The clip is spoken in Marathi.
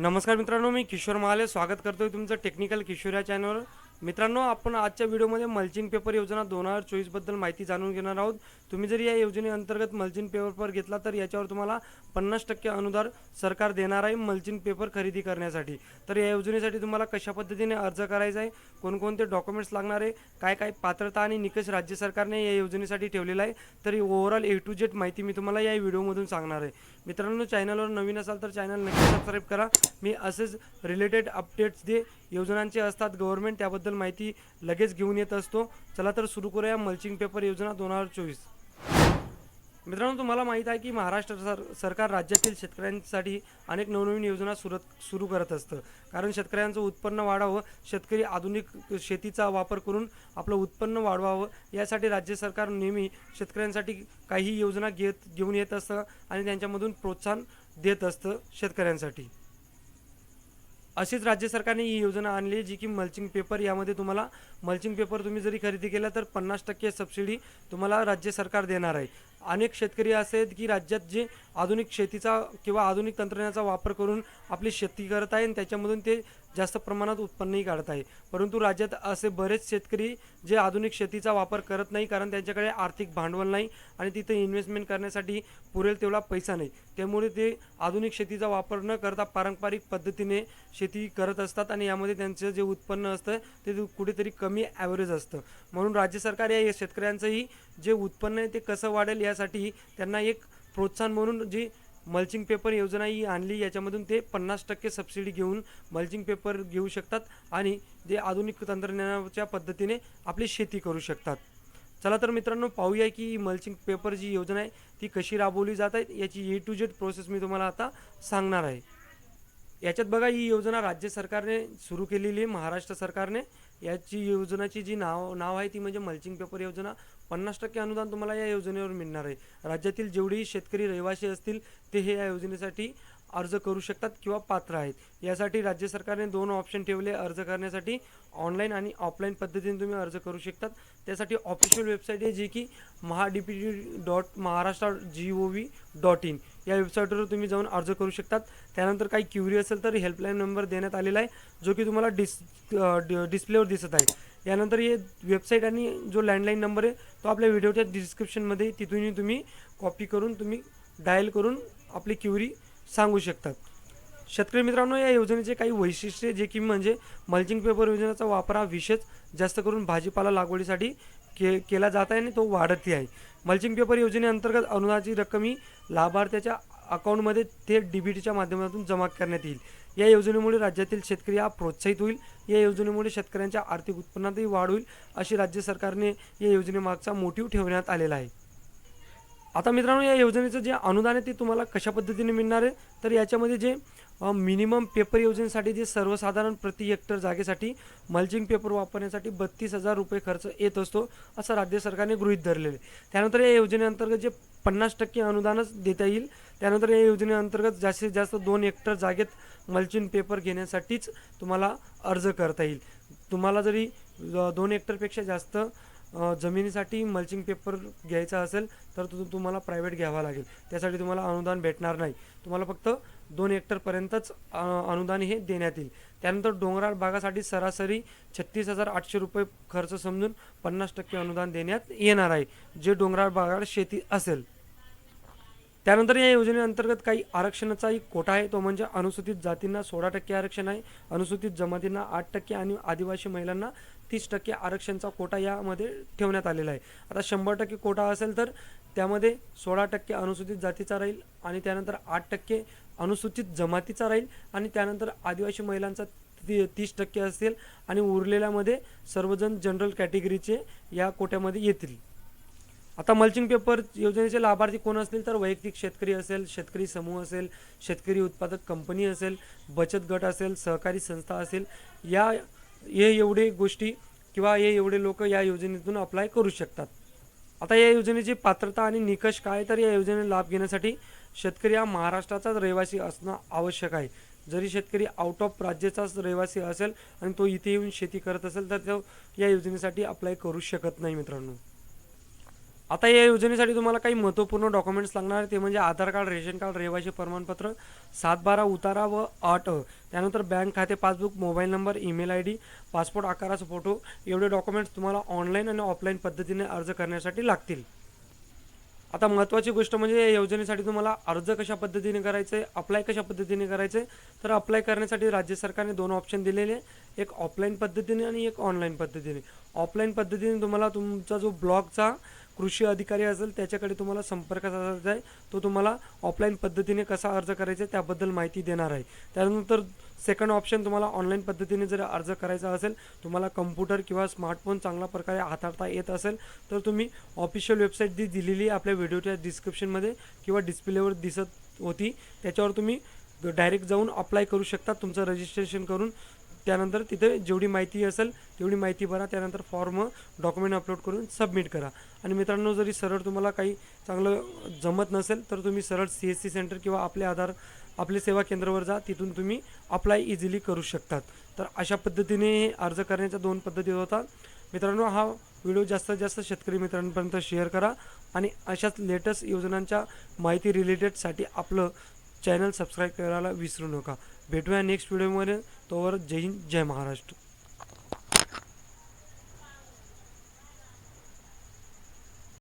नमस्कार मित्रांनो मी किशोर महाले. स्वागत करतोय तुमचं टेक्निकल किशोर या चॅनलवर मित्रांनो आपण आजच्या व्हिडिओमध्ये मल्चिंग पेपर योजना दोन हजार चोवीसबद्दल माहिती जाणून घेणार आहोत. तुम्ही जर या योजनेअंतर्गत मल्चिंग पेपर घेतला तर याच्यावर तुम्हाला पन्नास टक्के अनुदान सरकार देणार आहे मल्चिंग पेपर खरेदी करण्यासाठी. तर या योजनेसाठी तुम्हाला कशा पद्धतीने अर्ज करायचा आहे कोणकोणते डॉक्युमेंट्स लागणार आहे काय काय पात्रता आणि निकष राज्य सरकारने या योजनेसाठी ठेवलेला आहे तर ओव्हरऑल ए टू जेड माहिती मी तुम्हाला या व्हिडिओमधून सांगणार आहे. मित्रांनो चॅनलवर नवीन असाल तर चॅनल नक्की सबस्क्राईब करा. मी असेच रिलेटेड अपडेट्स दे योजनांचे असतात. गव्हर्नमेंट त्याबद्दल माहिती लगेच घेऊन येत असतो. चला तर सुरू करूया मल्चिंग पेपर योजना दोन हजार चोवीस. मित्रांनो तुम्हाला माहीत आहे की महाराष्ट्र सर सरकार राज्यातील शेतकऱ्यांसाठी अनेक नवनवीन योजना सुरत सुरू करत असतं. कारण शेतकऱ्यांचं उत्पन्न वाढावं शेतकरी आधुनिक शेतीचा वापर करून आपलं उत्पन्न वाढवावं यासाठी राज्य सरकार नेहमी शेतकऱ्यांसाठी काही योजना घेत घेऊन येत असतं आणि त्यांच्यामधून प्रोत्साहन देत असतं शेतकऱ्यांसाठी. अशीच राज्य सरकारने ही योजना आणली आहे, जी की मल्चिंग पेपर यामध्ये तुम्हाला मल्चिंग पेपर तुम्ही जरी खरेदी केला तर पन्नास टक्के सबसिडी तुम्हाला राज्य सरकार देणार आहे. अनेक शेतकरी असे आहेत की राज्यात जे आधुनिक शेतीचा किंवा आधुनिक तंत्रज्ञानाचा वापर करून आपली शेती करत आहे आणि त्याच्यामधून ते जास्त प्रमाणात उत्पन्नही काढत आहे. परंतु राज्यात असे बरेच शेतकरी जे आधुनिक शेतीचा वापर करत नाही कारण त्यांच्याकडे आर्थिक भांडवल नाही आणि तिथे इन्व्हेस्टमेंट करण्यासाठी पुरेल तेवढा पैसा नाही. त्यामुळे ते आधुनिक शेतीचा वापर न करता पारंपरिक पद्धतीने शेती करत असतात आणि यामध्ये त्यांचं जे उत्पन्न असतं ते कुठेतरी कमी ॲव्हरेज असतं. म्हणून राज्य सरकार या शेतकऱ्यांचंही जे उत्पन्न आहे ते कसं वाढेल यासाठी त्यांना एक प्रोत्साहन म्हणून जी मल्चिंग पेपर योजना ही आणली याच्यामधून ते पन्नास टक्के सबसिडी घेऊन मल्चिंग पेपर घेऊ शकतात आणि जे आधुनिक तंत्रज्ञानाच्या पद्धतीने आपली शेती करू शकतात. चला तर मित्रांनो पाहूया की ही मल्चिंग पेपर जी योजना आहे ती कशी राबवली जात आहे याची ए टू जेड प्रोसेस मी तुम्हाला आता सांगणार आहे. याच्यात बघा ही योजना राज्य सरकारने सुरू केलेली आहे महाराष्ट्र सरकारने. याची योजनाची जी नाव नाव आहे ती म्हणजे मल्चिंग पेपर योजना. पन्नास टक्के अनुदान तुम्हाला या योजनेवर मिळणार आहे. राज्यातील जेवढेही शेतकरी रहिवासी असतील ते हे या योजनेसाठी अर्ज करू शकतात किंवा पात्र आहेत. यासाठी राज्य सरकारने दोन ऑप्शन ठेवले अर्ज करण्यासाठी ऑनलाईन आणि ऑफलाईन पद्धतीने तुम्ही अर्ज करू शकतात. त्यासाठी ऑफिशियल वेबसाईट आहे जी की Maha D P T dot Maharashtra G O V dot in या वेबसाईटवर तुम्ही जाऊन अर्ज करू शकतात. त्यानंतर काही क्युरी असेल तर हेल्पलाईन नंबर देण्यात आलेला आहे जो की तुम्हाला डिस डिस्प्लेवर दिसत आहे. यानंतर हे वेबसाईट आणि जो लँडलाईन नंबर आहे तो आपल्या व्हिडिओच्या डिस्क्रिप्शनमध्ये तिथूनही तुम्ही कॉपी करून तुम्ही डायल करून आपली क्युरी सांगू शकतात शेतकरी मित्रांनो या योजनेचे काही वैशिष्ट्ये जे की म्हणजे मल्चिंग पेपर योजनेचा वापर हा विशेष जास्त करून भाजीपाला लागवडीसाठी के केला जात आहे आणि तो वाढतही आहे. मल्चिंग पेपर योजनेअंतर्गत अनुदानाची रक्कम ही लाभार्थ्याच्या अकाउंटमध्ये थेट डी बी टीच्या माध्यमातून जमा करण्यात येईल. या योजनेमुळे राज्यातील शेतकरी हा प्रोत्साहित होईल. या योजनेमुळे शेतकऱ्यांच्या आर्थिक उत्पन्नातही वाढ होईल अशी राज्य सरकारने या योजनेमागचा मोटिव्ह ठेवण्यात आलेला आहे. आता मित्रांनो या योजनेचं जे अनुदान आहे ते तुम्हाला कशा पद्धतीने मिळणार आहे तर याच्यामध्ये जे मिनिमम पेपर योजनेसाठी जे सर्वसाधारण प्रति हेक्टर जागेसाठी मल्चिंग पेपर वापरण्यासाठी बत्तीस हजार रुपये खर्च येत असतो असं राज्य सरकारने गृहीत धरलेले आहे. त्यानंतर या योजनेअंतर्गत जे पन्नास टक्के अनुदानच देता येईल त्यानंतर या योजनेअंतर्गत जास्तीत जास्त दोन हेक्टर जागेत मल्चिंग पेपर घेण्यासाठीच तुम्हाला अर्ज करता येईल तुम्हाला जरी दोन हेक्टरपेक्षा जास्त जमिनीसाठी मल्चिंग पेपर घ्यायचा असेल तर तो तुम्हाला प्रायव्हेट घ्यावा लागेल. त्यासाठी तुम्हाला अनुदान भेटणार नाही. तुम्हाला फक्त दोन हेक्टरपर्यंतच अनुदान हे देण्यात येईल. त्यानंतर डोंगराळ भागासाठी सरासरी छत्तीस हजार आठशे रुपये खर्च समजून पन्नास टक्के अनुदान देण्यात येणार आहे. जे डोंगराळ भागात शेती असेल त्यानंतर या योजनेअंतर्गत काही आरक्षणाचाही कोटा आहे. तो म्हणजे अनुसूचित जातींना सोळा टक्के आरक्षण आहे. अनुसूचित जमातींना आठ टक्के आणि आदिवासी महिलांना तीस टक्के आरक्षणचा कोटा यामध्ये ठेवण्यात आलेला आहे. आता शंभर टक्के कोटा असेल तर त्यामध्ये सोळा टक्के अनुसूचित जातीचा राहील आणि त्यानंतर आठ टक्के अनुसूचित जमातीचा राहील आणि त्यानंतर आदिवासी महिलांचा ती तीस टक्के असेल आणि उरलेल्यामध्ये सर्वजण जनरल कॅटेगरीचे या कोट्यामध्ये येतील. आता मल्चिंग पेपर योजनेचे लाभार्थी कोण असतील? तर वैयक्तिक शेतकरी असेल शेतकरी समूह असेल शेतकरी उत्पादक कंपनी असेल बचत गट असेल सहकारी संस्था असेल या हे एवढे गोष्टी किंवा हे एवढे लोक या योजनेतून अप्लाय करू शकतात. आता या योजनेची पात्रता आणि निकष काय? तर या योजनेचा लाभ घेण्यासाठी शेतकरी हा महाराष्ट्राचाच रहिवासी असणं आवश्यक आहे. जरी शेतकरी आउट ऑफ राज्याचाच रहिवासी असेल आणि तो इथे येऊन शेती करत असेल तर तो या योजनेसाठी अप्लाय करू शकत नाही मित्रांनो. आता या योजनेसाठी तुम्हाला काही महत्त्वपूर्ण डॉक्युमेंट्स लागणार आहे ते म्हणजे आधार कार्ड रेशन कार्ड रहिवासी प्रमाणपत्र सात बारा उतारा व आठ. त्यानंतर बँक खाते passbook mobile number email I D passport आकाराचा फोटो. एवढे डॉक्युमेंट्स तुम्हाला ऑनलाईन आणि ऑफलाईन पद्धतीने अर्ज करण्यासाठी लागतील. आता महत्त्वाची गोष्ट म्हणजे या योजनेसाठी तुम्हाला अर्ज कशा पद्धतीने करायचे आहे अप्लाय कशा पद्धतीने करायचे आहे तर अप्लाय करण्यासाठी राज्य सरकारने दोन ऑप्शन दिलेले. एक ऑफलाईन पद्धतीने आणि एक ऑनलाईन पद्धतीने. ऑफलाईन पद्धतीने तुम्हाला तुमचा जो ब्लॉगचा कृषी अधिकारी असेल त्याच्याकडे तुम्हाला संपर्क साधायचा आहे. तो तुम्हाला ऑफलाईन पद्धतीने कसा अर्ज करायचा आहे त्याबद्दल माहिती देणार आहे. त्यानंतर सेकंड ऑप्शन तुम्हाला ऑनलाईन पद्धतीने जर अर्ज करायचा असेल तुम्हाला कम्प्युटर किंवा स्मार्टफोन चांगल्या प्रकारे हाताळता येत असेल तर तुम्ही ऑफिशियल वेबसाईट जी दिलेली आहे आपल्या व्हिडिओच्या डिस्क्रिप्शनमध्ये किंवा डिस्प्लेवर दिसत होती त्याच्यावर तुम्ही डायरेक्ट जाऊन अप्लाय करू शकता. तुमचं रजिस्ट्रेशन करून त्यानंतर तिथे जेवढी माहिती असेल तेवढी माहिती भरा. त्यानंतर फॉर्म डॉक्युमेंट अपलोड करून सबमिट करा. आणि मित्रांनो जरी सरळ तुम्हाला काही चांगलं जमत नसेल तर तुम्ही सरळ सी एस सी सेंटर किंवा आपले आधार आपले सेवा केंद्रावर जा. तिथून तुम्ही अप्लाय इझिली करू शकतात. तर अशा पद्धतीने हे अर्ज करण्याच्या दोन पद्धती होतात मित्रांनो हा व्हिडिओ जास्तीत जास्त शेतकरी मित्रांपर्यंत शेअर करा. आणि अशाच लेटेस्ट योजनांच्या माहिती रिलेटेडसाठी आपलं चॅनल सबस्क्राईब करायला विसरू नका. भेटूया नेक्स्ट व्हिडिओमध्ये तोवर जय हिंद जय महाराष्ट्र.